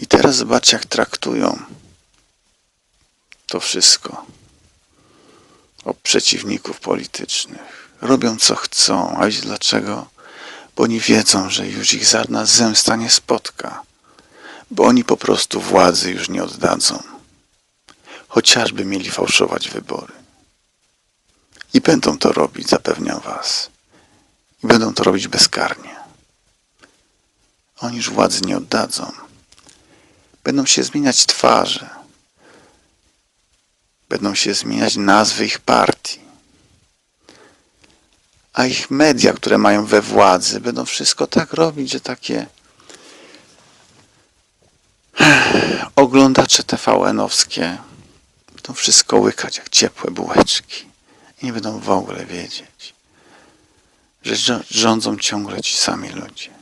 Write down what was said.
I teraz zobaczcie, jak traktują to wszystko. O przeciwników politycznych. Robią co chcą. A wiecie dlaczego? Bo oni wiedzą, że już ich żadna zemsta nie spotka. Bo oni po prostu władzy już nie oddadzą. Chociażby mieli fałszować wybory. I będą to robić, zapewniam was. I będą to robić bezkarnie. Oni już władzy nie oddadzą. Będą się zmieniać twarze. Będą się zmieniać nazwy ich partii. A ich media, które mają we władzy, będą wszystko tak robić, że takie oglądacze TVN-owskie będą wszystko łykać jak ciepłe bułeczki i nie będą w ogóle wiedzieć, że rządzą ciągle ci sami ludzie.